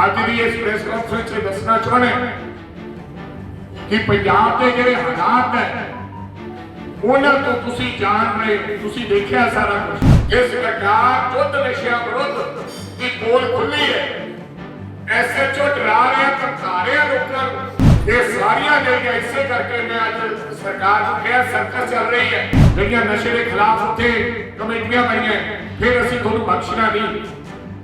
ਅੱਜ ਦੀ ਇਸ press conference 'ਚ ਦੱਸਣਾ ਚਾਹੁੰਦੇ ਹਾਂ ਕਿ ਪੰਜਾਬ ਦੇ ਜਿਹੜੇ ਹਾਲਾਤ ਹੈ ਉਹਨਾਂ ਤੋਂ ਤੁਸੀਂ ਜਾਣ ਰਹੇ ਹੋ, ਤੁਸੀਂ ਦੇਖਿਆ ਸਾਰਾ ਕੁਝ ਇਹ ਸਰਕਾਰ ਜੁੱਧ ਨਸ਼ਿਆਂ ਵਿਰੁੱਧ ਦੀ ਪੋਲ ਖੁੱਲੀ ਹੈ ਐਸਐਚਓ ਡਰਾ ਰਿਹਾ ਧਮਕਾ ਰਿਹਾ ਲੋਕਾਂ ਨੂੰ ਇਹ ਸਾਰੀਆਂ ਜਿਹੜੀਆਂ ਇਸੇ ਕਰਕੇ ਮੈਂ ਅੱਜ ਸਰਕਾਰ ਨੂੰ ਕਿਹਾ ਸਰਕਸ ਚੱਲ ਰਹੀ ਹੈ ਜਿਹੜੀਆਂ ਨਸ਼ੇ ਦੇ ਖਿਲਾਫ ਉੱਥੇ ਕਮੇਟੀਆਂ ਬਣੀਆਂ ਫਿਰ ਅਸੀਂ ਤੁਹਾਨੂੰ ਬਖਸ਼ਣਾ ਨਹੀਂ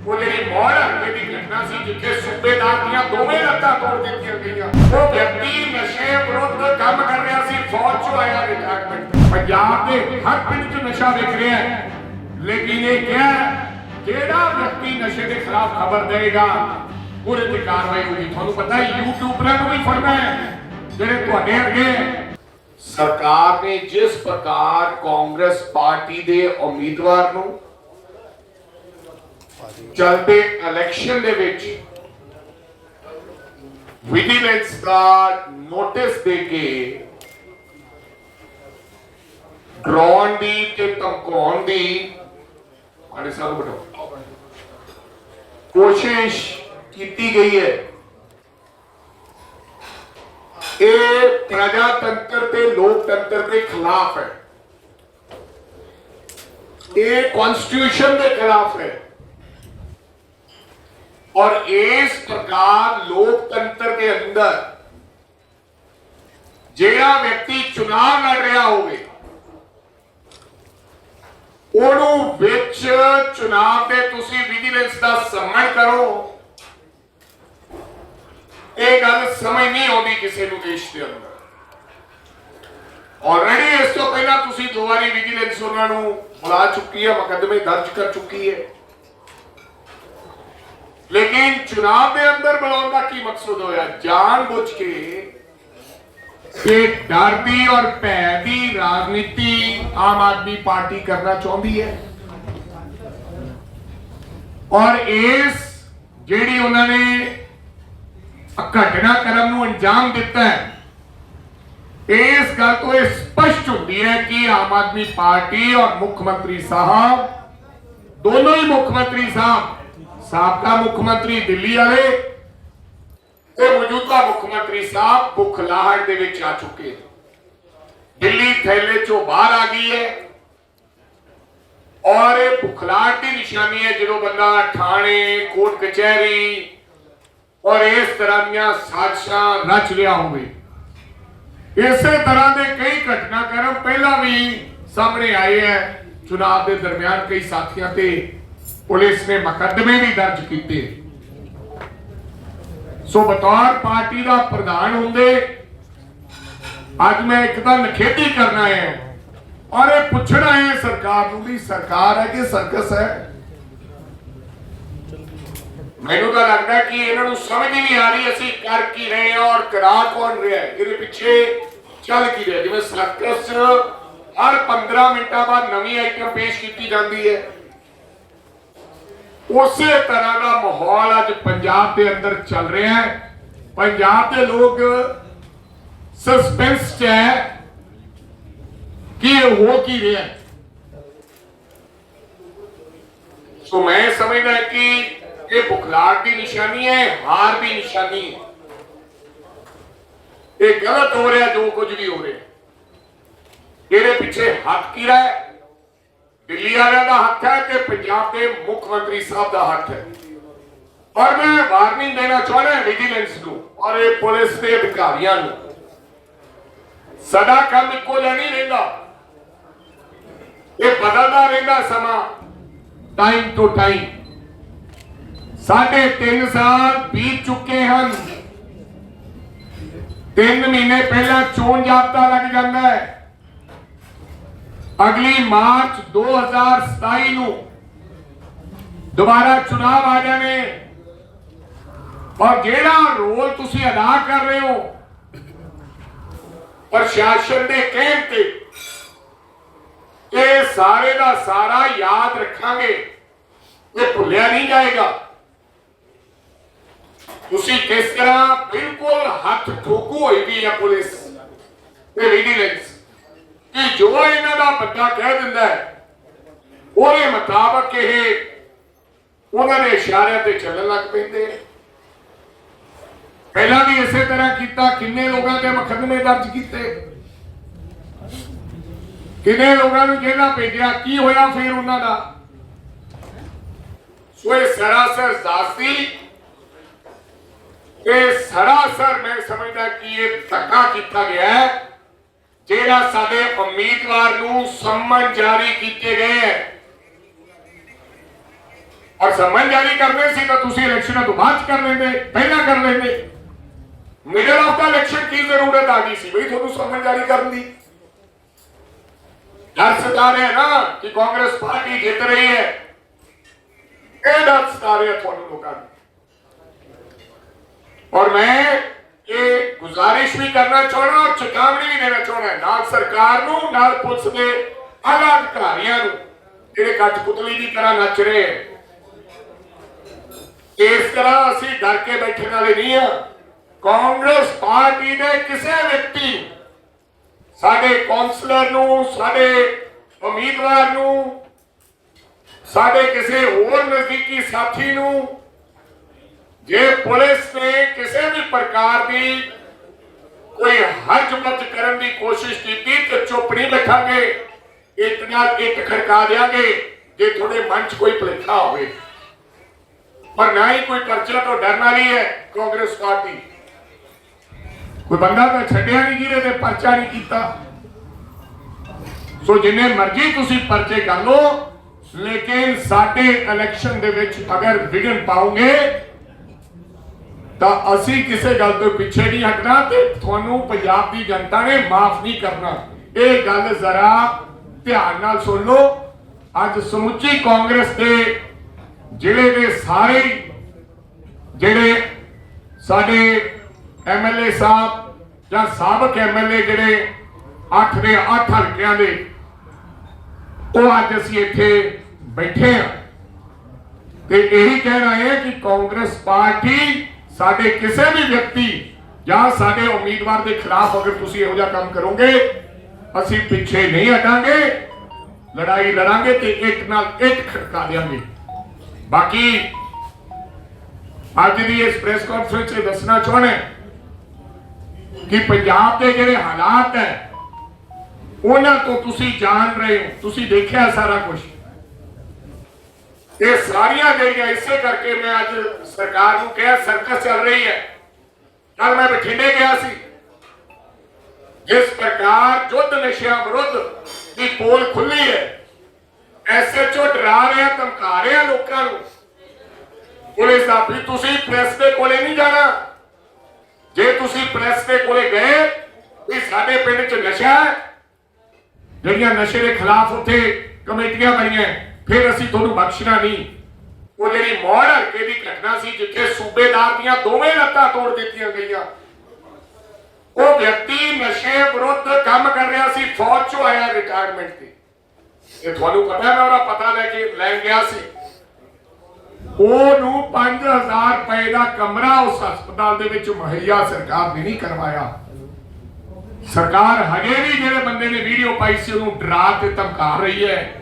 ਉਹ ਜਿਹੜੀ ਮੌੜ ਹੱਕੇ ਦੀ ਘਟਨਾ ਸੀ ਜਿੱਥੇ ਸੂਬੇਦਾਰ ਦੀਆਂ ਦੋਵੇਂ ਲੱਤਾਂ ਤੋੜ ਦਿੱਤੀਆਂ ਗਈਆਂ ਉਹ ਵਿਅਕਤੀ ਨਸ਼ੇ ਵਿਰੁੱਧ ਕੰਮ ਕਰ ਰਿਹਾ ਸੀ ਫੌਜ ਚੋਂ ਆਇਆ ਰਿਟਾਇਰਮੈਂਟ ਪੰਜਾਬ ਦੇ ਹਰ ਪਿੰਡ 'ਚ ਨਸ਼ਾ ਵਿਕ ਰਿਹਾ ਹੈ ਲੇਕਿਨ ਇਹ ਕਿਹਾ ਜਿਹੜਾ ਵਿਅਕਤੀ ਨਸ਼ੇ ਦੇ ਖਿਲਾਫ ਖਬਰ ਦੇਗਾ ਉਹਦੇ ਤੇ ਕਾਰਵਾਈ ਹੋਊਗੀ ਤੁਹਾਨੂੰ ਪਤਾ ਹੈ ਯੂਟਿਊਬਰਾਂ ਨੂੰ ਵੀ ਫੜਨਾ ਹੈ ਜਿਹੜੇ ਤੁਹਾਡੇ ਅੱਗੇ ਸਰਕਾਰ ਨੇ ਜਿਸ ਪ੍ਰਕਾਰ ਕਾਂਗਰਸ ਪਾਰਟੀ ਦੇ ਉਮੀਦਵਾਰ ਨੂੰ ਚਲਦੇ ਇਲੈਕਸ਼ਨ ਦੇ ਵਿੱਚ ਵਿਜੀਲੈਂਸ ਦਾ ਨੋਟਿਸ ਦੇ ਕੇ ਡਰਾਉਣ ਦੀ ਤੇ ਧਮਕਾਉਣ ਦੀ ਆੜੇ ਸਾਹ ਬਟੋ ਕੋਸ਼ਿਸ਼ ਕੀਤੀ ਗਈ ਹੈ। ਇਹ ਪ੍ਰਜਾਤੰਤਰ ਤੇ ਲੋਕਤੰਤਰ ਦੇ ਖਿਲਾਫ ਹੈ। ਇਹ ਕਨਸਟੀਟਿਊਸ਼ਨ ਦੇ ਖਿਲਾਫ ਹੈ। और इस प्रकार लोकतंत्र के अंदर ਜਿਹੜਾ ਵਿਅਕਤੀ ਚੁਣਾਵ ਲੜ ਰਿਹਾ ਹੋਵੇ ਉਹਨੂੰ ਵਿੱਚ ਚੁਣਾਵ ਦੇ ਤੁਸੀਂ ਵਿਜੀਲੈਂਸ ਦਾ ਸੰਮਣ ਕਰੋ ਇਹ ਗੱਲ ਸਮਝ ਨਹੀਂ ਆਉਂਦੀ ਕਿਸੇ ਨੂੰ ਦੇਸ਼ ਦੇ ਅੰਦਰ ਆਲਰੇਡੀ ਇਸ ਤੋਂ ਪਹਿਲਾਂ ਤੁਸੀਂ ਦੋ ਵਾਰੀ ਵਿਜੀਲੈਂਸ ਉਹਨਾਂ ਨੂੰ ਬੁਲਾ ਚੁੱਕੀ ਹੈ ਮੁਕੱਦਮੇ ਦਰਜ ਕਰ ਚੁੱਕੀ ਹੈ ਲੇਕਿਨ ਚੁਣਾਵ ਦੇ ਅੰਦਰ ਬੁਲਾਉਣ ਦਾ ਕੀ ਮਕਸਦ ਹੋਇਆ? ਜਾਣ ਬੁੱਝ ਕੇ ਇਹ ਡਰ ਦੀ ਔਰ ਭੈ ਦੀ ਰਾਜਨੀਤੀ ਆਮ ਆਦਮੀ ਪਾਰਟੀ ਕਰਨਾ ਚਾਹੁੰਦੀ ਹੈ। ਔਰ ਇਸ ਜਿਹੜੀ ਉਹਨਾਂ ਨੇ ਘਟਨਾ ਘਟਨਾਕ੍ਰਮ ਨੂੰ ਅੰਜਾਮ ਦਿੱਤਾ ਹੈ, ਇਸ ਗੱਲ ਤੋਂ ਇਹ ਸਪਸ਼ਟ ਹੁੰਦੀ ਹੈ ਕਿ ਆਮ ਆਦਮੀ ਪਾਰਟੀ ਔਰ ਮੁੱਖ ਮੰਤਰੀ ਸਾਹਿਬ, ਦੋਨੋਂ ਹੀ ਮੁੱਖ ਮੰਤਰੀ ਸਾਹਿਬ ਸਾਬਕਾ ਮੁੱਖ ਮੰਤਰੀ ਦਿੱਲੀ ਵਾਲੇ ਤੇ ਮੌਜੂਦਾ ਮੁੱਖ ਮੰਤਰੀ ਸਾਹਿਬ ਬੁਖਲਾਹਟ ਦੇ ਵਿੱਚ ਆ ਚੁੱਕੇ ਨੇ। ਦਿੱਲੀ ਥੈਲੇ ਚੋਂ ਬਾਹਰ ਆ ਗਈ ਹੈ ਔਰ ਇਹ ਬੁਖਲਾਹਟ ਦੀ ਨਿਸ਼ਾਨੀ ਹੈ ਜਦੋਂ ਬੰਦਾ ਥਾਣੇ, ਕੋਰਟ, ਕਚਹਿਰੀ ਔਰ ਇਸ ਤਰ੍ਹਾਂ ਦੀਆਂ ਸਾਜ਼ਿਸ਼ਾਂ ਰਚ ਰਿਹਾ ਹੋਵੇ ਇਸੇ ਤਰ੍ਹਾਂ ਦੇ ਕਈ ਘਟਨਾਕ੍ਰਮ ਪਹਿਲਾਂ ਵੀ ਸਾਹਮਣੇ ਆਏ ਹੈ ਚੁਣਾਵ ਦੇ ਦਰਮਿਆਨ ਕਈ ਸਾਥੀਆਂ ਤੇ ਪੁਲਿਸ ਨੇ ਮੁਕੱਦਮੇ ਵੀ ਦਰਜ ਕੀਤੇ। ਸੋ ਬਤੌਰ ਪਾਰਟੀ ਦਾ ਪ੍ਰਧਾਨ ਹੁੰਦੇ, ਅੱਜ ਮੈਂ ਇੱਕ ਤਾਂ ਨਖੇਦੀ ਕਰਨਾ ਹੈ ਔਰ ਇਹ ਪੁੱਛਣਾ ਹੈ ਸਰਕਾਰ ਨੂੰ ਵੀ ਸਰਕਾਰ ਹੈ ਕਿ ਸਰਕਸ ਹੈ। ਮੈਨੂੰ ਤਾਂ ਲੱਗਦਾ ਕਿ ਇਹਨਾਂ ਨੂੰ ਸਮਝ ਨਹੀਂ ਆ ਰਹੀ ਅਸੀਂ ਕਰ ਕੀ ਰਹੇ ਹਾਂ ਔਰ ਕਰਾ ਕੌਣ ਰਿਹਾ ਹੈ। ਇਹਦੇ ਪਿੱਛੇ ਚੱਲ ਕੀ ਰਿਹਾ ਜਿਵੇਂ ਸਰਕਸ ਹਰ 15 ਮਿੰਟਾਂ ਬਾਅਦ ਨਵੀਂ ਆਈਟਮ ਪੇਸ਼ ਕੀਤੀ ਜਾਂਦੀ ਹੈ। ਉਸੇ ਤਰ੍ਹਾਂ ਦਾ ਮਾਹੌਲ ਅੱਜ ਪੰਜਾਬ ਦੇ ਅੰਦਰ ਚੱਲ ਰਿਹਾ ਹੈ। ਪੰਜਾਬ ਦੇ ਲੋਕ ਸਸਪੈਂਸ 'ਚ ਹੈ ਕਿ ਇਹ ਹੋ ਕੀ ਰਿਹਾ ਸੋ ਮੈਂ ਸਮਝਦਾ ਕਿ ਇਹ ਬੁਖਲਾਟ ਦੀ ਨਿਸ਼ਾਨੀ ਹੈ, ਹਾਰ ਦੀ ਨਿਸ਼ਾਨੀ ਹੈ। ਇਹ ਗਲਤ ਹੋ ਰਿਹਾ, ਜੋ ਕੁਝ ਵੀ ਹੋ ਰਿਹਾ ਇਹਦੇ ਪਿੱਛੇ ਹੱਥ ਕਿਹੜਾ ਹੈ ਦਿੱਲੀ ਵਾਲਿਆਂ ਦਾ ਹੱਥ ਹੈ ਤੇ ਪੰਜਾਬ ਦੇ ਮੁੱਖ ਮੰਤਰੀ ਸਾਹਿਬ ਦਾ ਹੱਥ ਹੈ। ਔਰ ਮੈਂ ਵਾਰਨਿੰਗ ਦੇਣਾ ਚਾਹੁੰਦਾ ਵਿਜੀਲੈਂਸ ਨੂੰ ਔਰ ਇਹ ਪੁਲਿਸ ਦੇ ਅਧਿਕਾਰੀਆਂ ਨੂੰ। ਸਦਾ ਕੰਮ ਇੱਕੋ ਜਿਹਾ ਨਹੀਂ ਰਹਿੰਦਾ। ਇਹ ਬਦਲਦਾ ਰਹਿੰਦਾ ਸਮਾਂ ਟਾਈਮ ਟੂ ਟਾਈਮ ਸਾਢੇ 3 ਸਾਲ ਬੀਤ ਚੁੱਕੇ ਹਨ। 3 ਮਹੀਨੇ ਪਹਿਲਾਂ ਚੋਣ ਜਾਬਤਾ ਲੱਗ ਜਾਂਦਾ ਹੈ। ਅਗਲੀ ਮਾਰਚ 2027 ਨੂੰ ਦੁਬਾਰਾ ਚੁਣਾਵ ਆ ਜਾਵੇ ਔਰ ਜਿਹੜਾ ਰੋਲ ਤੁਸੀਂ ਅਦਾ ਕਰ ਰਹੇ ਹੋ, ਪ੍ਰਸ਼ਾਸਨ ਦੇ ਕਹਿਣ ਤੇ, ਇਹ ਸਾਰੇ ਦਾ ਸਾਰਾ ਯਾਦ ਰੱਖਾਂਗੇ। ਇਹ ਭੁੱਲਿਆ ਨਹੀਂ ਜਾਏਗਾ। ਤੁਸੀਂ ਕਿਸ ਤਰ੍ਹਾਂ ਬਿਲਕੁਲ ਹੱਥ ਠੋਕੂ ਹੋਈ ਵੀ ਹੈ ਪੁਲਿਸ ਤੇ ਵਿਜੀਲੈਂਸ। ਕਿ ਜੋ ਇਹਨਾਂ ਦਾ ਬੰਦਾ ਕਹਿ ਦਿੰਦਾ ਉਹਦੇ ਮੁਤਾਬਕ ਇਹ ਉਹਨਾਂ ਦੇ ਇਸ਼ਾਰਿਆਂ ਤੇ ਚੱਲਣ ਲੱਗ ਪੈਂਦੇ ਪਹਿਲਾਂ ਵੀ ਇਸੇ ਤਰ੍ਹਾਂ ਕੀਤਾ, ਕਿੰਨੇ ਲੋਕਾਂ ਤੇ ਮੁਕੱਦਮੇ ਦਰਜ ਕੀਤੇ? ਕਿੰਨੇ ਲੋਕਾਂ ਨੂੰ ਜੇਲ੍ਹਾਂ ਭੇਜਿਆ, ਕੀ ਹੋਇਆ ਫਿਰ ਉਹਨਾਂ ਦਾ? ਸੋ ਇਹ ਸਰਾਸਰ ਜ਼ਾਤੀ ਇਹ ਸਰਾਸਰ ਮੈਂ ਸਮਝਦਾ ਕਿ ਇਹ ਧੱਕਾ ਕੀਤਾ ਗਿਆ ਹੈ। ਜਿਹੜਾ ਸਾਡੇ ਉਮੀਦਵਾਰ ਨੂੰ ਸੰਮਨ ਜਾਰੀ ਕੀਤੇ ਗਏ ਹੈ। ਔਰ ਸੰਮਨ ਜਾਰੀ ਕਰਨੇ ਸੀ ਤਾਂ ਤੁਸੀਂ ਇਲੈਕਸ਼ਨਾਂ ਤੋਂ ਬਾਅਦ ਕਰ ਲੈਂਦੇ, ਪਹਿਲਾਂ ਕਰ ਲੈਂਦੇ। ਮਿਡਲ ਆਫ ਦਾ ਇਲੈਕਸ਼ਨ ਕੀ ਜ਼ਰੂਰਤ ਆ ਗਈ ਸੀ ਬਈ ਤੁਹਾਨੂੰ ਸੰਮਨ ਜਾਰੀ ਕਰਨ ਦੀ? ਡਰ ਸਤਾ ਰਿਹਾ ਨਾ ਕਿ ਕਾਂਗਰਸ ਪਾਰਟੀ ਜਿੱਤ ਰਹੀ ਹੈ। ਇਹ ਡਰ ਸਤਾ ਰਿਹਾ ਤੁਹਾਨੂੰ ਲੋਕਾਂ ਨੂੰ। ਔਰ ਮੈਂ ਇਹ ਗੁਜ਼ਾਰਿਸ਼ ਵੀ ਕਰਨਾ ਚਾਹਣਾ ਔਰ ਚੇਤਾਵਨੀ ਵੀ ਦੇਣਾ ਚਾਹਣਾ ਨਾਲ ਸਰਕਾਰ ਨੂੰ, ਨਾਲ ਪੁਲਿਸ ਦੇ ਆਲਾ ਅਧਿਕਾਰੀਆਂ ਨੂੰ, ਜਿਹੜੇ ਕਠਪੁਤਲੀ ਦੀ ਤਰ੍ਹਾਂ ਨੱਚ ਰਹੇ ਇਸ ਤਰ੍ਹਾਂ ਅਸੀਂ ਡਰ ਕੇ ਬੈਠਣ ਵਾਲੇ ਨਹੀਂ ਆ ਕਾਂਗਰਸ ਪਾਰਟੀ ਦੇ ਕਿਸੇ ਵਿਅਕਤੀ, ਸਾਡੇ ਕਾਉਂਸਲਰ ਨੂੰ, ਸਾਡੇ ਉਮੀਦਵਾਰ ਨੂੰ, ਸਾਡੇ ਕਿਸੇ ਹੋਰ ਨਜ਼ਦੀਕੀ ਸਾਥੀ ਨੂੰ ਜੇ ਪੁਲਿਸ ਨੇ ਕਿਸੇ ਵੀ ਪ੍ਰਕਾਰ ਦੀ ਕੋਈ ਹਰਜ-ਮਤ ਕਰਨ ਦੀ ਕੋਸ਼ਿਸ਼ ਕੀਤੀ ਤੇ ਚੁੱਪ ਨਹੀਂ ਬੈਠਾਂਗੇ ਇੱਕ ਨਾਲ ਇੱਕ ਖੜਕਾ ਦਿਆਂਗੇ, ਜੇ ਤੁਹਾਡੇ ਮਨ 'ਚ ਕੋਈ ਭੁਲੇਖਾ ਹੋਵੇ। ਪਰ ਨਾ ਹੀ ਕੋਈ ਪਰਚਾ ਤੋਂ ਡਰਨ ਵਾਲੀ ਹੈ ਕਾਂਗਰਸ ਪਾਰਟੀ। ਕੋਈ ਬੰਦਾ ਤਾਂ ਛੱਡਿਆ ਨਹੀਂ ਜਿਹਦੇ ਤੇ ਪਰਚਾ ਨਹੀਂ ਕੀਤਾ। ਸੋ ਜਿੰਨੇ ਮਰਜ਼ੀ ਤੁਸੀਂ ਪਰਚੇ ਕਰ ਲਓ, ਲੇਕਿਨ ਸਾਡੇ ਇਲੈਕਸ਼ਨ ਦੇ ਵਿੱਚ ਅਗਰ ਵਿਗਨ ਪਾਉਂਗੇ ਤਾਂ ਅਸੀਂ ਕਿਸੇ ਗੱਲ ਤੋਂ ਪਿੱਛੇ ਨਹੀਂ ਹਟਣਾ ਤੇ ਤੁਹਾਨੂੰ ਪੰਜਾਬ ਦੀ ਜਨਤਾ ਨੇ ਮਾਫ ਨਹੀਂ ਕਰਨਾ। ਇਹ ਗੱਲ ਜ਼ਰਾ ਧਿਆਨ ਨਾਲ ਸੁਣ ਲਓ। ਅੱਜ ਸਮੁੱਚੀ ਕਾਂਗਰਸ ਦੇ ਜ਼ਿਲ੍ਹੇ ਦੇ ਸਾਰੇ ਜਿਹੜੇ ਸਾਡੇ ਐਮਐਲਏ ਸਾਹਿਬ ਜਾਂ ਸਾਬਕ ਐਮਐਲਏ ਜਿਹੜੇ 8 ਦੇ 8 ਹਲਕਿਆਂ ਦੇ, ਉਹ ਅੱਜ ਅਸੀਂ ਇੱਥੇ ਬੈਠੇ ਆ ਤੇ ਇਹੀ ਕਹਿਣਾ ਹੈ ਕਿ ਕਾਂਗਰਸ ਪਾਰਟੀ ਸਾਡੇ ਕਿਸੇ ਵੀ ਵਿਅਕਤੀ ਜਾਂ ਸਾਡੇ ਉਮੀਦਵਾਰ ਦੇ ਖਿਲਾਫ ਅਗਰ ਤੁਸੀਂ ਇਹੋ ਜਿਹਾ ਕੰਮ ਕਰੋਗੇ, ਅਸੀਂ ਪਿੱਛੇ ਨਹੀਂ ਹਟਾਂਗੇ, ਲੜਾਈ ਲੜਾਂਗੇ ਤੇ ਇੱਕ ਨਾਲ ਇੱਕ ਖੜਕਾ ਦੇਵਾਂਗੇ ਬਾਕੀ, ਅੱਜ ਦੀ ਇਸ ਪ੍ਰੈਸ ਕਾਨਫਰੰਸ 'ਚ ਦੱਸਣਾ ਚਾਹੁੰਦੇ ਕਿ ਪੰਜਾਬ ਦੇ ਜਿਹੜੇ ਹਾਲਾਤ ਹੈ, ਉਹਨਾਂ ਤੋਂ ਤੁਸੀਂ ਜਾਣ ਰਹੇ ਹੋ, ਤੁਸੀਂ ਦੇਖਿਆ ਸਾਰਾ ਕੁਝ ਇਹ ਸਾਰੀਆਂ ਜਿਹੜੀਆਂ ਇਸੇ ਕਰਕੇ ਮੈਂ ਅੱਜ ਸਰਕਾਰ ਨੂੰ ਕਿਹਾ ਸਰਕਸ ਚੱਲ ਰਹੀ ਹੈ ਕੱਲ ਮੈਂ ਬਠਿੰਡੇ ਗਿਆ ਸੀ ਜਿਸ ਪ੍ਰਕਾਰ ਜੁੱਧ ਨਸ਼ਿਆਂ ਵਿਰੁੱਧ ਦੀ ਪੋਲ ਖੁੱਲੀ ਹੈ ਐਸਐਚਓ ਡਰਾ ਰਿਹਾ ਧਮਕਾ ਰਿਹਾ ਲੋਕਾਂ ਨੂੰ ਪੁਲਿਸ ਦਾ ਵੀ ਤੁਸੀਂ ਪ੍ਰੈਸ ਦੇ ਕੋਲੇ ਨਹੀਂ ਜਾਣਾ ਜੇ ਤੁਸੀਂ ਪ੍ਰੈਸ ਦੇ ਕੋਲੇ ਗਏ ਵੀ ਸਾਡੇ ਪਿੰਡ 'ਚ ਨਸ਼ਾ ਹੈ ਜਿਹੜੀਆਂ ਨਸ਼ੇ ਦੇ ਖਿਲਾਫ ਉੱਥੇ ਕਮੇਟੀਆਂ ਬਣੀਆਂ ਫਿਰ ਅਸੀਂ ਤੁਹਾਨੂੰ ਬਖਸ਼ਣਾ ਨਹੀਂ। ਉਹ ਜਿਹੜੀ ਮੌੜ ਹਲਕੇ ਦੀ ਘਟਨਾ ਸੀ, ਜਿੱਥੇ ਸੂਬੇਦਾਰ ਦੀਆਂ ਦੋਵੇਂ ਲੱਤਾਂ ਤੋੜ ਦਿੱਤੀਆਂ ਗਈਆਂ। ਉਹ ਵਿਅਕਤੀ ਨਸ਼ੇ ਵਿਰੁੱਧ ਕੰਮ ਕਰ ਰਿਹਾ ਸੀ, ਫੌਜ ਚੋਂ ਆਇਆ ਰਿਟਾਇਰਮੈਂਟ ਤੇ। ਇਹ ਤੁਹਾਨੂੰ ਪਤਾ, ਮੈਂ ਉਹਦਾ ਪਤਾ ਲੈ ਕੇ ਲੈ ਗਿਆ ਸੀ। ਉਹਨੂੰ 5000 ਰੁਪਏ ਦਾ ਕਮਰਾ ਉਸ ਹਸਪਤਾਲ ਦੇ ਵਿੱਚ ਮੁਹੱਈਆ ਸਰਕਾਰ ਨੇ ਨਹੀਂ ਕਰਵਾਇਆ। ਸਰਕਾਰ ਹਜੇ ਵੀ ਜਿਹੜੇ ਬੰਦੇ ਨੇ ਵੀਡੀਓ ਪਾਈ ਸੀ, ਉਹਨੂੰ ਡਰਾ ਤੇ ਧਮਕਾ ਰਹੀ ਹੈ।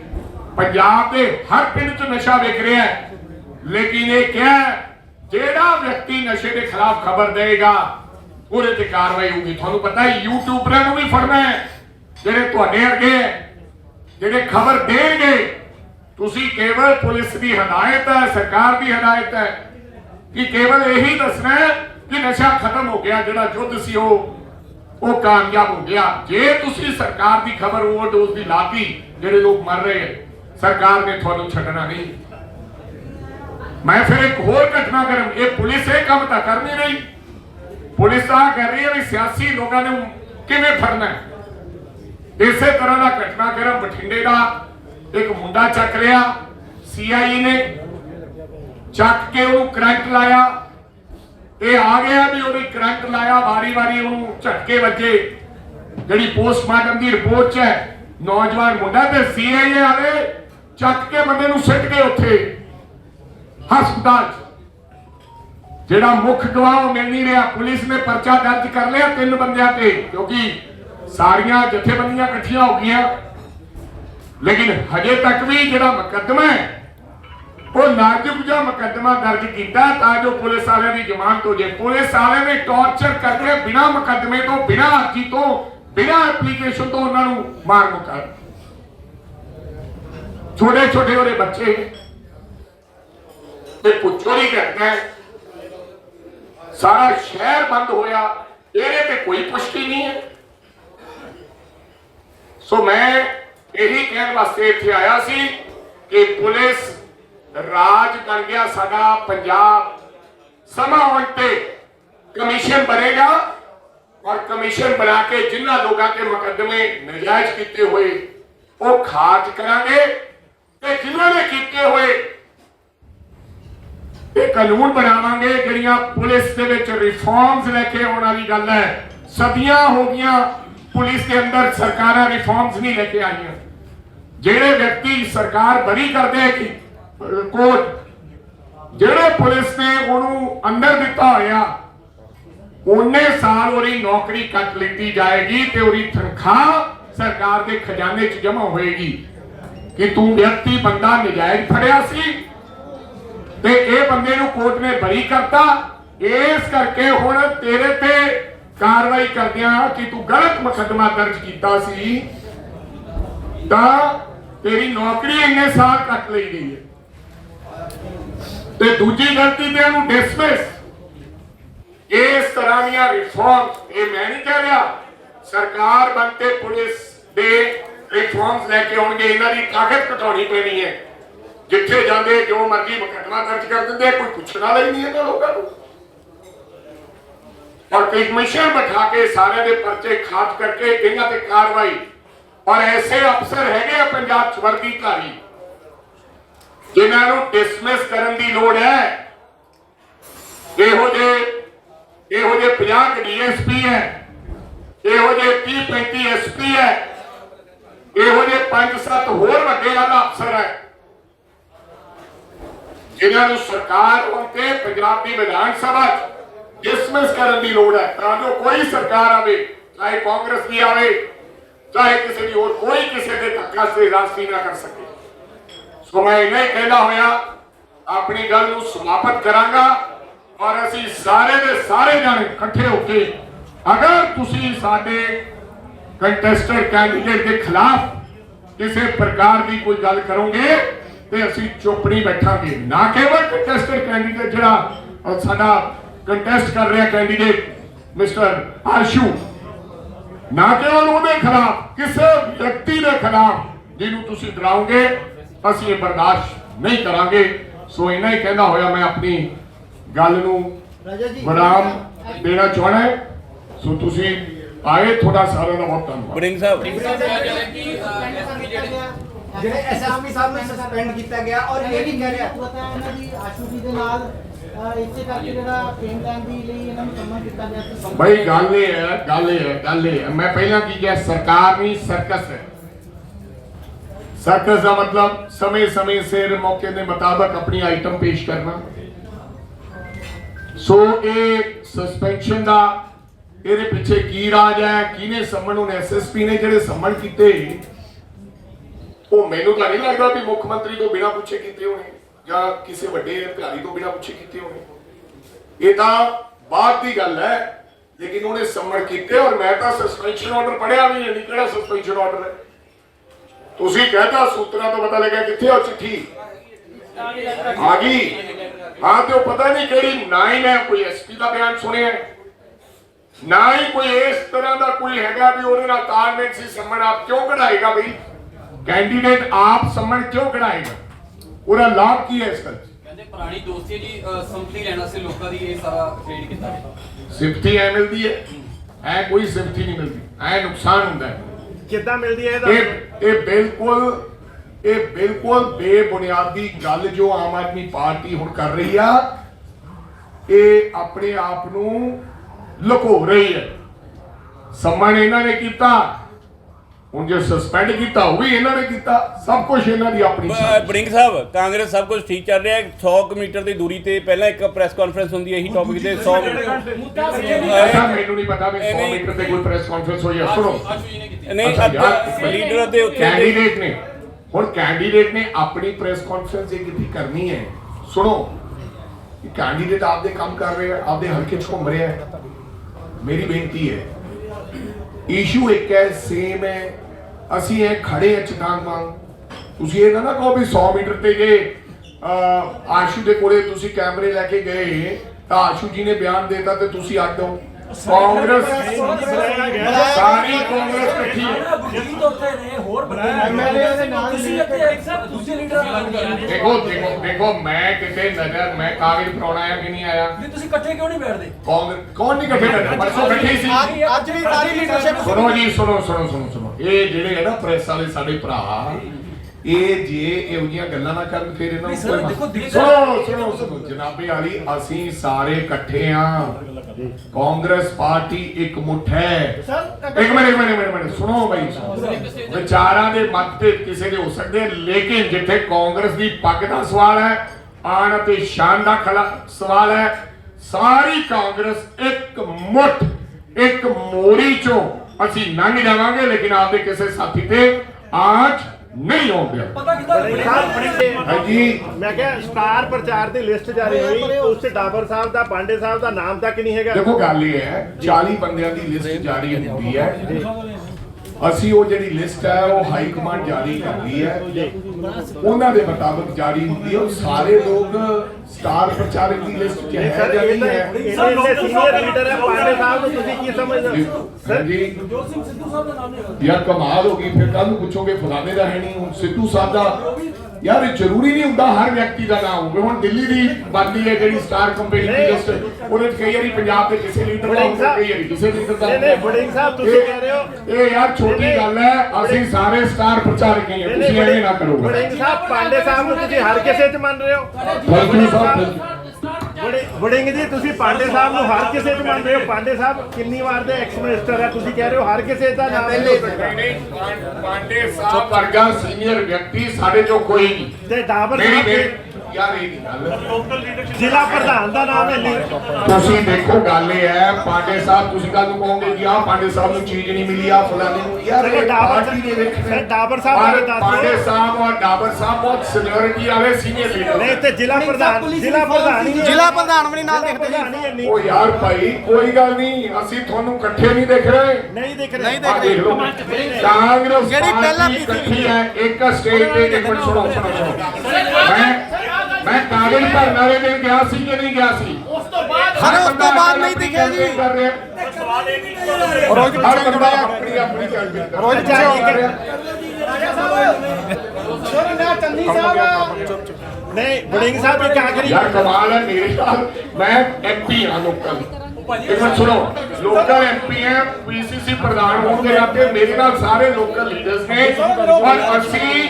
ਪੰਜਾਬ ਦੇ ਹਰ ਪਿੰਡ 'ਚ ਨਸ਼ਾ ਵਿਕ ਰਿਹਾ ਹੈ। ਲੇਕਿਨ ਇਹ ਕਿਹਾ ਜਿਹੜਾ ਵਿਅਕਤੀ ਨਸ਼ੇ ਦੇ ਖਿਲਾਫ ਖਬਰ ਦੇਗਾ ਉਹਦੇ ਤੇ ਕਾਰਵਾਈ ਹੋਊਗੀ। ਤੁਹਾਨੂੰ ਪਤਾ ਹੈ, ਯੂਟਿਊਬਰਾਂ ਨੂੰ ਵੀ ਫੜਨਾ ਹੈ, ਜਿਹੜੇ ਤੁਹਾਡੇ ਅੱਗੇ ਜਿਹੜੇ ਖਬਰ ਦੇਣਗੇ। ਤੁਸੀਂ ਕੇਵਲ ਪੁਲਿਸ ਦੀ ਹਦਾਇਤ ਹੈ, ਸਰਕਾਰ ਦੀ ਹਦਾਇਤ ਹੈ, ਕਿ ਕੇਵਲ ਇਹੀ ਦੱਸਣਾ ਹੈ ਕਿ ਨਸ਼ਾ ਖਤਮ ਹੋ ਗਿਆ, ਜਿਹੜਾ ਯੁੱਧ ਸੀ ਉਹ ਉਹ ਕਾਮਯਾਬ ਹੋ ਗਿਆ। ਜੇ ਤੁਸੀਂ ਸਰਕਾਰ ਦੀ ਖਬਰ ਓਵਰਡੋਜ਼ ਦੀ ਲਾਤੀ, ਜਿਹੜੇ ਲੋਕ ਮਰ ਰਹੇ ਸਰਕਾਰ ਨੇ ਤੁਹਾਨੂੰ ਛੱਡਣਾ ਨਹੀਂ। ਮੈਂ ਫਿਰ ਇੱਕ ਹੋਰ ਘਟਨਾਕ੍ਰਮ ਇਹ ਪੁਲਿਸ ਇਹ ਕੰਮ ਤਾਂ ਕਰ ਨਹੀਂ। ਰਹੀ ਪੁਲਿਸ ਤਾਂ ਕਰ ਰਹੀ ਹੈ ਵੀ ਸਿਆਸੀ ਲੋਕਾਂ ਨੂੰ ਕਿਵੇਂ ਫੜਨਾ ਹੈ? ਇਸੇ ਤਰ੍ਹਾਂ ਦਾ ਘਟਨਾਕ੍ਰਮ ਬਠਿੰਡੇ ਦਾ ਇੱਕ ਮੁੰਡਾ ਚੱਕ ਲਿਆ। ਸੀਆਈਏ ਨੇ ਚੱਕ ਕੇ ਉਹਨੂੰ ਕਰੰਟ ਲਾਇਆ। ਇਹ ਆ ਗਿਆ ਵੀ ਉਹਨੇ ਕਰੰਟ ਲਾਇਆ ਵਾਰੀ-ਵਾਰੀ ਉਹਨੂੰ ਝਟਕੇ ਵੱਜੇ। ਜਿਹੜੀ ਪੋਸਟਮਾਰਟਮ ਦੀ ਰਿਪੋਰਟ 'ਚ ਹੈ, ਨੌਜਵਾਨ ਮੁੰਡਾ ਤੇ ਸੀਆਈਏ ਵਾਲੇ ਚੱਕ ਕੇ ਬੰਦੇ ਨੂੰ ਸਿੱਟ ਕੇ ਉੱਥੇ। ਹਸਪਤਾਲ 'ਚ। ਜਿਹੜਾ ਮੁੱਖ ਗਵਾਹ ਮਿਲ ਨਹੀਂ ਰਿਹਾ। ਪੁਲਿਸ ਨੇ ਪਰਚਾ ਦਰਜ ਕਰ ਲਿਆ ਤਿੰਨ ਬੰਦਿਆਂ ਤੇ, ਕਿਉਂਕਿ ਸਾਰੀਆਂ ਜਥੇਬੰਦੀਆਂ ਇਕੱਠੀਆਂ ਹੋ ਗਈਆਂ। ਲੇਕਿਨ ਹਜੇ ਤੱਕ ਵੀ ਜਿਹੜਾ ਮੁਕੱਦਮਾ ਹੈ, ਉਹ ਨਾਜ਼ੁਕ ਜਿਹਾ ਮੁਕੱਦਮਾ ਦਰਜ ਕੀਤਾ ਤਾਂ ਜੋ ਪੁਲਿਸ ਵਾਲਿਆਂ ਦੀ ਜ਼ਮਾਨਤ ਹੋ ਜੇ ਪੁਲਿਸ ਵਾਲਿਆਂ ਨੇ ਟੌਰਚਰ ਕਰਕੇ ਬਿਨਾਂ ਮੁਕੱਦਮੇ ਤੋਂ, ਬਿਨਾਂ ਅਰਜ਼ੀ ਤੋਂ, ਬਿਨਾਂ ਐਪਲੀਕੇਸ਼ਨ ਤੋਂ ਉਹਨਾਂ ਨੂੰ ਮਾਰ ਮੁਕਾ ਛੋਟੇ ਛੋਟੇ ਉਹਦੇ ਬੱਚੇ। ਤੇ ਪੁੱਛੋ ਨਹੀਂ ਕਰਦਾ ਸਾਰਾ ਸ਼ਹਿਰ ਬੰਦ ਹੋਇਆ। ਇਹਦੇ ਤੇ ਕੋਈ ਪੁਸ਼ਟੀ ਨਹੀਂ ਹੈ। ਸੋ ਮੈਂ ਇਹੀ ਕਹਿਣ ਵਾਸਤੇ ਇੱਥੇ ਆਇਆ ਸੀ ਕਿ ਪੁਲਿਸ ਰਾਜ ਕਰ ਗਿਆ ਸਾਡਾ ਪੰਜਾਬ। ਸਮਾਂ ਆਉਣ ਤੇ ਕਮਿਸ਼ਨ ਬਣੇਗਾ ਔਰ ਕਮਿਸ਼ਨ ਬਣਾ ਕੇ ਜਿਨ੍ਹਾਂ ਲੋਕਾਂ ਤੇ ਮੁਕੱਦਮੇ ਨਜਾਇਜ਼ ਕੀਤੇ ਹੋਏ ਉਹ ਖਾਰਜ ਕਰਾਂਗੇ। ਤੇ ਜਿਨ੍ਹਾਂ ਨੇ ਕੀਤੇ ਹੋਏ ਇਹ ਕਾਨੂੰਨ ਬਣਾਵਾਂਗੇ, ਜਿਹੜੀਆਂ ਪੁਲਿਸ ਦੇ ਵਿੱਚ ਰਿਫਾਰਮਸ ਲੈ ਕੇ ਆਉਣ ਵਾਲੀ ਗੱਲ ਹੈ। ਸਦੀਆਂ ਹੋ ਗਈਆਂ ਪੁਲਿਸ ਦੇ ਅੰਦਰ ਸਰਕਾਰਾਂ ਰਿਫਾਰਮਸ ਨਹੀਂ ਲੈ ਕੇ ਆਈਆਂ। ਜਿਹੜੇ ਵਿਅਕਤੀ ਸਰਕਾਰ ਬਰੀ ਕਰਦੇ ਹੈ ਕਿ ਕੋਰਟ, ਜਿਹੜੇ ਪੁਲਿਸ ਨੇ ਉਹਨੂੰ ਅੰਦਰ ਦਿੱਤਾ ਹੋਇਆ, ਉਹਨੇ ਸਾਲ ਉਹਦੀ ਨੌਕਰੀ ਕੱਟ ਲਿੱਤੀ ਜਾਏਗੀ ਤੇ ਉਹਦੀ ਤਨਖਾਹ ਸਰਕਾਰ ਦੇ ਖਜ਼ਾਨੇ 'ਚ ਜਮ੍ਹਾਂ ਹੋਏਗੀ। ਕਿ ਤੂੰ ਵਿਅਕਤੀ ਬੰਦਾ, ਨਜਾਇਜ਼ ਫੜਿਆ ਸੀ ਤੇ ਇਹ ਬੰਦੇ ਨੂੰ ਕੋਰਟ ਨੇ ਬਰੀ ਕਰਤਾ। ਇਸ ਕਰਕੇ ਹੁਣ ਤੇਰੇ ਤੇ ਕਾਰਵਾਈ ਕਰਦਿਆਂ ਕਿ ਤੂੰ ਗਲਤ ਮੁਕੱਦਮਾ ਦਰਜ ਕੀਤਾ ਸੀ, ਤਾਂ ਤੇਰੀ ਨੌਕਰੀ ਇੰਨੇ ਸਾਲ ਕੱਟ ਲਈ ਗਈ ਹੈ। ਤੇ ਦੂਜੀ ਗਲਤੀ ਤੇ ਇਹਨੂੰ ਡਿਸਮਿਸ ਇਸ ਤਰ੍ਹਾਂ ਦੀਆਂ ਰਿਫਾਰਮ ਇਹ ਮੈਂ ਨਹੀਂ ਕਹਿ ਰਿਹਾ। ਸਰਕਾਰ ਬਣਤੇ ਪੁਲਿਸ ਦੇ ਰਿਫਾਰਮਸ ਲੈ ਕੇ ਆਉਣਗੇ, ਇਹਨਾਂ ਦੀ ਤਾਕਤ ਘਟਾਉਣੀ ਪੈਣੀ ਹੈ। ਜਿੱਥੇ ਜਾਂਦੇ, ਜੋ ਮਰਜ਼ੀ ਮੁਕੱਦਮਾ ਦਰਜ ਕਰ ਦਿੰਦੇ, ਕੋਈ ਪੁੱਛਣ ਵਾਲਾ ਹੀ ਨਹੀਂ ਇਹਨਾਂ ਲੋਕਾਂ ਨੂੰ। ਔਰ ਕਮਿਸ਼ਨ ਬਿਠਾ ਕੇ ਸਾਰਿਆਂ ਦੇ ਪਰਚੇ ਖਾਰਜ ਕਰਕੇ ਇਹਨਾਂ ਤੇ ਕਾਰਵਾਈ। ਔਰ ਐਸੇ ਅਫਸਰ ਹੈਗੇ ਆ ਪੰਜਾਬ ਚ ਵਰਦੀਧਾਰੀ ਜਿਨ੍ਹਾਂ ਨੂੰ ਡਿਸਮਿਸ ਕਰਨ ਦੀ ਲੋੜ ਹੈ। ਇਹੋ ਜੇ ਇਹੋ ਜੇ 50 ਡੀਐਸਪੀ ਹੈ, ਇਹੋ ਜੇ 30 35 ਐਸਪੀ ਹੈ। ਇਹੋ ਜਿਹੇ ਪੰਜ ਸੱਤ ਹੋਰ ਵੱਡੇ ਵਾਲਾ ਅਫਸਰ ਹੈ, ਜਿਨ੍ਹਾਂ ਨੂੰ ਸਰਕਾਰ ਉੱਤੇ ਪੰਜਾਬ ਦੀ ਵਿਧਾਨ ਸਭਾ ਡਿਸਮਿਸ ਕਰਨ ਦੀ ਲੋੜ ਹੈ। ਤਾਂ ਜੋ ਕੋਈ ਸਰਕਾਰ ਆਵੇ, ਚਾਹੇ ਕਾਂਗਰਸ ਦੀ ਆਵੇ, ਚਾਹੇ ਕਿਸੇ ਦੀ ਹੋਰ ਕੋਈ ਕਿਸੇ ਦੇ ਧੱਕਾ ਸੇ ਰਾਸਤੀ ਨਾ ਕਰ ਸਕੇ। ਸੋ ਮੈਂ ਇਹ ਕਹਿੰਦਾ ਹੋਇਆ, ਆਪਣੀ ਗੱਲ ਨੂੰ ਸਮਾਪਤ ਕਰਾਂਗਾ ਔਰ ਅਸੀਂ ਸਾਰੇ ਦੇ ਸਾਰੇ ਜਾਣੇ ਇਕੱਠੇ ਹੋ ਕੇ ਅਗਰ ਤੁਸੀਂ ਸਾਡੇ ਕੰਟੈਸਟਡ ਕੈਂਡੀਡੇਟ ਦੇ ਖਿਲਾਫ ਕਿਸੇ ਪ੍ਰਕਾਰ ਦੀ ਕੋਈ ਗੱਲ ਕਰੋਗੇ ਤੇ ਅਸੀਂ ਚੁੱਪ ਨਹੀਂ ਬੈਠਾਂਗੇ। ਨਾ ਕੇਵਲ ਕੰਟੈਸਟਡ ਕੈਂਡੀਡੇਟ ਜਿਹੜਾ ਸਾਡਾ ਕੰਟੈਸਟ ਕਰ ਰਿਹਾ ਕੈਂਡੀਡੇਟ ਮਿਸਟਰ ਆਸ਼ੂ ਨਾ ਕੇਵਲ ਉਹਦੇ ਖਿਲਾਫ ਕਿਸੇ ਵਿਅਕਤੀ ਦੇ ਖਿਲਾਫ ਜਿਹਨੂੰ ਤੁਸੀਂ ਡਰਾਓਗੇ ਅਸੀਂ ਇਹ ਬਰਦਾਸ਼ਤ ਨਹੀਂ ਕਰਾਂਗੇ। ਸੋ ਇੰਨਾ ਹੀ ਕਹਿੰਦਾ ਹੋਇਆ ਮੈਂ ਆਪਣੀ ਗੱਲ ਨੂੰ ਰਾਜਾ ਜੀ ਵਿਰਾਮ ਦੇਣਾ ਚਾਹਣਾ ਸੋ ਤੁਸੀਂ ਆਏ ਤੁਹਾਡਾ ਸਾਰਿਆਂ ਦਾ ਬਹੁਤ ਧੰਨਵਾਦ ਬੜਿੰਗ ਸਾਹਿਬ ਜਿਹੜੇ ਐਸਐਸਪੀ ਸਾਹਿਬ ਨੂੰ ਸਸਪੈਂਡ ਕੀਤਾ ਗਿਆ ਔਰ ਇਹ ਵੀ ਕਹਿ ਰਿਹਾ ਪਤਾ ਇਹਨਾਂ ਦੀ ਨਾਲ ਇਸੇ ਕਰਕੇ ਜਿਹੜਾ ਫੇਮ ਲੈਣ ਦੀ ਲਈ ਇਹਨਾਂ ਨੂੰ ਸੰਮਨ ਕੀਤਾ ਗਿਆ ਸੀ ਬਈ ਗੱਲ ਇਹ ਹੈ ਗੱਲ ਇਹ ਹੈ ਗੱਲ ਇਹ ਹੈ ਮੈਂ ਪਹਿਲਾਂ ਕੀ ਕਿਹਾ ਸਰਕਾਰ ਨਹੀਂ ਸਰਕਸ ਹੈ ਸਰਕਸ ਦਾ ਮਤਲਬ ਸਮੇਂ ਸਮੇਂ ਸਿਰ ਮੌਕੇ ਦੇ ਮੁਤਾਬਕ ਆਪਣੀ ਆਈਟਮ ਪੇਸ਼ ਕਰਨਾ ਸੋ ਇਹ ਸਸਪੈਂਸ਼ਨ ਦਾ ਇਹਦੇ ਪਿੱਛੇ ਕੀ ਰਾਜ ਹੈ, ਕਿਹਨੇ ਸੰਮਣ ਹੁਣ ਐਸਐਸਪੀ ਨੇ ਜਿਹੜੇ ਸੰਮਣ ਕੀਤੇ? ਉਹ ਮੈਨੂੰ ਤਾਂ ਨਹੀਂ ਲੱਗਦਾ ਵੀ ਮੁੱਖ ਮੰਤਰੀ ਤੋਂ ਬਿਨਾਂ ਪੁੱਛੇ ਕੀਤੇ ਹੋਣੇ, ਜਾਂ ਕਿਸੇ ਵੱਡੇ ਅਧਿਕਾਰੀ ਤੋਂ ਬਿਨਾਂ ਪੁੱਛੇ ਕੀਤੇ ਹੋਣੇ। ਇਹ ਤਾਂ ਬਾਅਦ ਦੀ ਗੱਲ ਹੈ, ਲੇਕਿਨ ਉਹਨੇ ਸੰਮਣ ਕੀਤੇ ਔਰ ਮੈਂ ਤਾਂ ਸਸਪੈਂਸ਼ਨ ਆਰਡਰ ਪੜਿਆ ਵੀ ਨਹੀਂ, ਕਿਹੜਾ ਸਸਪੈਂਸ਼ਨ ਆਰਡਰ ਹੈ? ਤੁਸੀਂ ਕਹਿੰਦਾ ਸੂਤਰਾਂ ਤੋਂ ਪਤਾ ਲੱਗਿਆ ਕਿੱਥੇ ਆ ਉਹ ਚਿੱਠੀ? ਆ ਗਈ। ਹਾਂ, ਤੇ ਉਹ ਪਤਾ ਨਹੀਂ ਕਿਹੜੀ ਨਾ ਹੈ ਮੈਂ ਕੋਈ ਐਸਪੀ ਦਾ ਬਿਆਨ ਸੁਣਿਆ ਨਾ ਹੀ ਕੋਈ ਇਸ ਤਰ੍ਹਾਂ ਦਾ ਕੋਈ ਹੈਗਾ ਵੀ ਉਹਦੇ ਨਾਲ ਤਾਲਮੇਲ ਸੀ ਸੰਮਣ ਆਪ ਕਿਉਂ ਕਢਾਏਗਾ ਬਈ? ਕੈਂਡੀਡੇਟ ਆਪ ਸੰਮਣ ਕਿਉਂ ਕਢਾਏਗਾ? ਉਹਦਾ ਲਾਭ ਕੀ ਹੈ ਇਸ ਗੱਲ ਕਹਿੰਦੇ ਪੁਰਾਣੀ ਦੋਸਤੀ ਜੀ ਸੰਮਤੀ ਲੈਣਾ ਸੀ ਲੋਕਾਂ ਦੀ ਇਹ ਸਾਰਾ ਟ੍ਰੇਡ ਕੀਤਾ ਸਿਫਤੀ ਐ ਮਿਲਦੀ ਹੈ। ਐ ਕੋਈ ਸਿਫਤੀ ਨਹੀਂ ਮਿਲਦੀ। ਐ ਨੁਕਸਾਨ ਹੁੰਦਾ ਹੈ। ਕਿੱਦਾਂ ਮਿਲਦੀ ਹੈ ਇਹਦਾ? ਇਹ ਇਹ ਬਿਲਕੁਲ ਇਹ ਬਿਲਕੁਲ ਬੇਬੁਨਿਆਦੀ ਗੱਲ ਜੋ ਆਮ ਆਦਮੀ ਪਾਰਟੀ ਹੁਣ ਕਰ ਰਹੀ ਆ ਇਹ ਆਪਣੇ ਆਪ ਨੂੰ ਲੁਕੋ ਰਹੀ ਹੈ। ਸਨਮਾਨ ਇਹਨਾਂ ਨੇ ਕੀਤਾ। ਹੁਣ ਜੇ ਸਸਪੈਂਡ ਕੀਤਾ ਉਹ ਵੀ ਇਹਨਾਂ ਨੇ ਕੀਤਾ। ਸਭ ਕੁਝ ਇਹਨਾਂ ਦੀ ਆਪਣੀ। ਬੜਿੰਗ ਸਾਹਿਬ ਕਾਂਗਰਸ ਸਭ ਕੁਝ ਠੀਕ ਚੱਲ ਰਿਹਾ ਹੈ। 100 ਕੁ ਮੀਟਰ ਦੀ ਦੂਰੀ ਤੇ ਪਹਿਲਾਂ ਇੱਕ ਪ੍ਰੈਸ ਕਾਨਫਰੰਸ ਹੁੰਦੀ ਹੈ ਇਹੀ ਟੌਪਿਕ ਤੇ 100 ਐਸਾ ਮੈਨੂੰ ਨਹੀਂ ਪਤਾ ਵੀ 100 ਨਹੀਂ। ਮੀਟਰ ਤੇ ਕੋਈ ਪ੍ਰੈਸ ਕਾਨਫਰੰਸ ਹੋਈ ਹੈ। ਸੁਣੋ। ਨਹੀਂ ਲੀਡਰ ਦੇ ਉੱਥੇ ਕੈਂਡੀਡੇਟ ਨੇ। ਹੁਣ ਕੈਂਡੀਡੇਟ ਨੇ ਆਪਣੀ ਪ੍ਰੈਸ ਕਾਨਫਰੰਸ ਇਹ ਕਿਤੇ ਕਰਨੀ ਹੈ? ਸੁਣੋ। ਕਿ ਕੈਂਡੀਡੇਟ ਆਪਦੇ ਕੰਮ ਕਰ ਰਿਹਾ ਆਪਦੇ ਹਲਕੇ 'ਚ ਘੁੰਮ ਰਿਹਾ ਹੈ। ਮੇਰੀ ਬੇਨਤੀ ਹੈ ਇਸ਼ੂ ਇੱਕ ਹੈ ਸੇਮ ਹੈ, ਅਸੀਂ ਇਹ ਖੜੇ ਹਾਂ ਚਟਾਂਗ ਵਾਂਗ। ਤੁਸੀਂ ਇਹ ਨਾ ਕਹੋ ਵੀ 100 ਮੀਟਰ ਤੇ ਗਏ ਆਸ਼ੂ ਦੇ ਕੋਲੇ ਤੁਸੀਂ ਕੈਮਰੇ ਲੈ ਕੇ ਗਏ, ਤਾਂ ਆਸ਼ੂ ਜੀ ਨੇ ਬਿਆਨ ਦੇਤਾ ਤੇ ਤੁਸੀਂ ਅੱਡ ਹੋ। ਕਾਂਗਰਸ ਸਾਰੀ ਕਾਂਗਰਸ ਇਕੱਠੀ ਹੈ। ਗੁਰਜੀਤ ਉੱਥੇ ਨੇ ਹੋਰ ਬੰਦੇ MLA ਦੇ ਨਾਲ ਤੁਸੀਂ ਇੱਥੇ ਇੱਕ ਸਾਹਿਬ ਦੂਜੇ ਲੀਡਰ ਕਰ ਰਹੇ ਦੇਖੋ ਦੇਖੋ ਦੇਖੋ ਮੈਂ ਕਿਤੇ ਨਜ਼ਰ ਮੈਂ ਕਾਗਜ਼ ਫੜਾਉਣ ਆਇਆ ਕਿ ਨਹੀਂ ਆਇਆ? ਵੀ ਤੁਸੀਂ ਇਕੱਠੇ ਕਿਉਂ ਨਹੀਂ ਬੈਠਦੇ? ਕਾਂਗਰਸ ਕੌਣ ਨਹੀਂ ਇਕੱਠੇ ਬੈਠਾ ਪਰਸੋਂ ਇਕੱਠੇ ਸੀ। ਅੱਜ ਵੀ ਸਾਰੀ ਲੀਡਰਸ਼ਿਪ ਸੁਣੋ ਜੀ ਸੁਣੋ। ਸੁਣੋ ਸੁਣੋ ਸੁਣੋ ਇਹ ਜਿਹੜੇ ਹੈ ਨਾ ਪ੍ਰੈਸ ਵਾਲੇ ਸਾਡੇ ਭਰਾ ਇਹ ਜੇ ਇਹੋ ਜਿਹੀਆਂ ਗੱਲਾਂ ਨਾ ਕਰਨ ਫਿਰ ਇਹਨਾਂ ਨੂੰ ਕੋਈ ਦੇਖੋ, ਸੁਣੋ ਸੁਣੋ ਸੁਣੋ ਜਨਾਬੇ ਵਾਲੀ ਅਸੀਂ ਸਾਰੇ ਇਕੱਠੇ ਆ। ਕਾਂਗਰਸ ਪਾਰਟੀ ਇੱਕ ਮੁੱਠ ਹੈ। ਇੱਕ ਮਿੰਟ ਇੱਕ ਮਿੰਟ ਇੱਕ ਮਿੰਟ, ਸੁਣੋ ਬਈ ਵਿਚਾਰਾਂ ਦੇ ਮਤਭੇਦ ਕਿਸੇ ਦੇ ਹੋ ਸਕਦੇ ਲੇਕਿਨ ਜਿੱਥੇ ਕਾਂਗਰਸ ਦੀ ਪੱਗ ਦਾ ਸਵਾਲ ਹੈ ਆਣ ਅਤੇ ਸ਼ਾਨ ਦਾ ਖਲਾ ਸਵਾਲ ਹੈ ਸਾਰੀ ਕਾਂਗਰਸ ਇੱਕ ਮੁੱਠ ਇੱਕ ਮੋੜੀ ਚੋਂ ਅਸੀਂ ਲੰਘ ਜਾਵਾਂਗੇ ਲੇਕਿਨ ਆਪਦੇ ਕਿਸੇ ਸਾਥੀ ਤੇ ਆਂਚ ਨਹੀਂ ਦਿਆ ਪਤਾ ਕਿਦਾਂ ਹਾਂਜੀ। ਮੈਂ ਕਿਹਾ ਸਟਾਰ ਪ੍ਰਚਾਰ ਦੀ ਲਿਸਟ ਜਾਰੀ ਹੋਈ। ਉਸ ਤੇ ਡਾਬਰ ਸਾਹਿਬ ਦਾ ਪਾਂਡੇ ਸਾਹਿਬ ਦਾ ਨਾਮ ਤੱਕ ਨਹੀਂ ਹੈਗਾ। ਦੇਖੋ ਗੱਲ ਇਹ ਹੈ 40 ਬੰਦਿਆਂ ਦੀ ਲਿਸਟ ਜਾਰੀ ਹੁੰਦੀ ਹੈ। ਅਸੀਂ ਉਹ ਜਿਹੜੀ ਲਿਸਟ ਹੈ ਉਹ ਹਾਈ ਕਮਾਂਡ ਜਾਰੀ ਕਰਦੀ ਹੈ। ਉਹਨਾਂ ਦੇ ਮੁਤਾਬਕ ਜਾਰੀ ਹੁੰਦੀ ਹੈ। ਉਹ ਸਾਰੇ ਲੋਕ ਸਟਾਰ ਪ੍ਰਚਾਰਕ ਦੀ ਲਿਸਟ 'ਚ ਹੈ ਸਰ ਜਾਂ ਇਹ ਨਹੀਂ ਹੈ? ਸੀਨੀਅਰ ਲੀਡਰ ਹੈ ਪਾਂਡੇ ਸਾਹਿਬ ਨੂੰ ਤੁਸੀਂ ਕੀ ਸਮਝਦੇ ਹੋ? ਸਰ ਜੀ ਸਿੰਘ ਸਿੱਧੂ ਸਾਹਿਬ ਦਾ ਨਾਮ ਨਹੀਂ ਯਾਰ ਕਮਾਲ ਹੋ ਗਈ ਫਿਰ ਕੱਲ ਨੂੰ ਪੁੱਛੋਗੇ ਫਲਾਣੇ ਦਾ ਹੈ ਨਹੀਂ ਹੁਣ ਸਿੱਧੂ ਸਾਹਿਬ ਦਾ ਯਾਰ ਇਹ ਜ਼ਰੂਰੀ ਨਹੀਂ ਹੁੰਦਾ ਹਰ ਵਿਅਕਤੀ ਦਾ ਨਾਮ ਹੋਵੇ। ਹੁਣ ਦਿੱਲੀ ਦੀ ਬਣਦੀ ਹੈ ਜਿਹੜੀ ਸਟਾਰ ਕੰਪਨੀ ਦੀ ਲਿਸਟ 'ਚ ਕਈ ਵਾਰੀ ਪੰਜਾਬ ਦੇ ਕਿਸੇ ਲੀਡਰ ਦਾ ਸਾਹਿਬ- ਕਈ ਵਾਰੀ ਕਿਸੇ ਲੀਡਰ ਦਾ ਨਹੀਂ। ਵੜਿੰਗ ਸਾਹਿਬ ਤੁਸੀਂ ਕਹਿ ਰਹੇ ਹੋ। ਇਹ ਯਾਰ ਛੋਟੀ ਗੱਲ ਹੈ ਅਸੀਂ ਸਾਰੇ ਸਟਾਰ ਪ੍ਰਚਾਰਕ ਹੀ ਹਾਂ ਤੁਸੀਂ ਐਵੇਂ ਨਾ ਕਰੋ। ਵੜਿੰਗ ਸਾਹਿਬ ਪਾਂਡੇ ਸਾਹਿਬ ਨੂੰ ਤੁਸੀਂ ਹਰ ਕਿਸੇ 'ਚ ਮੰਨ ਰਹੇ ਹੋ। ਸਾਹਿਬ ਵੜਿੰਗ ਜੀ ਤੁਸੀਂ ਪਾਂਡੇ ਸਾਹਿਬ ਨੂੰ ਹਰ ਕਿਸੇ 'ਚ ਮੰਨ ਰਹੇ ਹੋ। ਪਾਂਡੇ ਸਾਹਿਬ ਕਿੰਨੀ ਵਾਰ ਦੇ ਐਕਸ ਮਿਨਿਸਟਰ ਹੈ ਤੁਸੀਂ ਕਹਿ ਰਹੇ ਹੋ ਹਰ ਕਿਸੇ ਦਾ ਨਾਮ ਨਹੀਂ ਹੋ ਸਕਦਾ। ਨਹੀਂ ਨਹੀਂ ਪਾਂਡੇ ਸਾਹਿਬ ਵਰਗਾ ਸੀਨੀਅਰ ਵਿਅਕਤੀ ਸਾਡੇ ਚੋਂ ਕੋਈ ਨਹੀਂ। ਤੇ ਡਾਬਰ ਸਾਹਿਬ ਯਾਰ ਇਹ ਨਹੀਂ ਗੱਲ। ਜ਼ਿਲ੍ਹਾ ਪ੍ਰਧਾਨ ਦਾ ਨਾਮ ਹੈ ਨਹੀਂ ਤੁਸੀਂ ਦੇਖੋ ਗੱਲ ਇਹ ਹੈ ਪਾਂਡੇ ਸਾਹਿਬ ਤੁਸੀਂ ਕੱਲ ਨੂੰ ਕਹੋਗੇ ਕਿ ਆਹ ਪਾਂਡੇ ਸਾਹਿਬ ਨੂੰ ਚੀਜ਼ ਨਹੀਂ ਮਿਲੀ ਆ ਫਲਾਣੇ ਨੂੰ ਯਾਰ ਇਹ ਡਾਬਰ ਪਾਰਟੀ ਦੇ ਵਿੱਚ ਸਰ, ਡਾਬਰ ਸਾਹਿਬ ਬਾਰੇ ਦੱਸ। ਪਾਂਡੇ ਸਾਹਿਬ ਔਰ ਡਾਬਰ ਸਾਹਿਬ ਬਹੁਤ ਸੀਨੀਅਰਿਟੀ ਵਾਲੇ ਸੀਨੀਅਰ ਲੀਡਰ ਨਹੀਂ ਤੇ ਜ਼ਿਲ੍ਹਾ ਪ੍ਰਧਾਨ ਜ਼ਿਲ੍ਹਾ ਪ੍ਰਧਾਨ ਹੀ ਨਹੀਂ ਜ਼ਿਲ੍ਹਾ ਪ੍ਰਧਾਨ ਵੀ ਨਹੀਂ ਨਾਲ ਦੇਖਦੇ ਨਹੀਂ ਉਹ ਯਾਰ ਭਾਈ ਕੋਈ ਗੱਲ ਨਹੀਂ ਅਸੀਂ ਤੁਹਾਨੂੰ ਇਕੱਠੇ ਨਹੀਂ ਦੇਖ ਰਹੇ। ਨਹੀਂ ਦਿਖ ਰਹੇ। ਆਹ ਦੇਖ ਲਓ। ਕਾਂਗਰਸ ਜਿਹੜੀ ਪਹਿਲਾਂ ਇਕੱਠੀ ਹੈ। ਇੱਕ ਸਟੇਜ ਤੇ ਇੱਕ ਸੁਣੋ ਸੁਣੋ ਮੈਂ ਮੈਂ ਕਾਗਜ਼ ਭਰਨ ਵਾਲੇ ਦਿਨ ਗਿਆ ਸੀ ਕਿ ਨਹੀਂ ਗਿਆ ਸੀ? ਉਸ ਤੋਂ ਬਾਅਦ ਸਰ, ਉਸ ਤੋਂ ਬਾਅਦ ਨਹੀਂ ਦਿਖਿਆ ਜੀ। ਰੋਜ਼ ਹਰ ਬੰਦਾ ਆਪਣੀ ਆਪਣੀ ਚੱਲ ਰੋਜ਼ ਚਾਹੀਏ ਕਿ- ਸਰ ਨਾ ਚੰਨੀ ਸਾਹਿਬ। ਨਹੀਂ ਵੜਿੰਗ ਸਾਹਿਬ ਇੱਕ ਆਖਰੀ ਯਾਰ ਕਮਾਲ ਹੈ ਮੇਰੇ ਨਾਲ। ਮੈਂ ਐਮਪੀ ਹਾਂ ਲੋਕਲ ਇੱਕ ਮਿੰਟ ਸੁਣੋ। ਲੋਕਲ ਐਮਪੀ ਹੈ ਪੀਸੀਸੀ ਪ੍ਰਧਾਨ ਹੋਣ ਦੇ ਨਾਤੇ ਮੇਰੇ ਨਾਲ ਸਾਰੇ ਲੋਕਲ ਲੀਡਰਸ ਨੇ। ਔਰ ਅਸੀਂ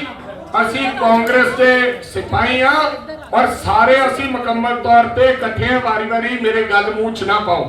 ਅਸੀਂ ਕਾਂਗਰਸ ਦੇ ਸਿਪਾਹੀ ਹਾਂ ਔਰ ਸਾਰੇ ਅਸੀਂ ਮੁਕੰਮਲ ਤੌਰ ਤੇ ਇਕੱਠੇ ਵਾਰੀ ਵਾਰੀ ਮੇਰੇ ਗੱਲ ਮੂੰਹ ਚ ਨਾ ਪਾਓ।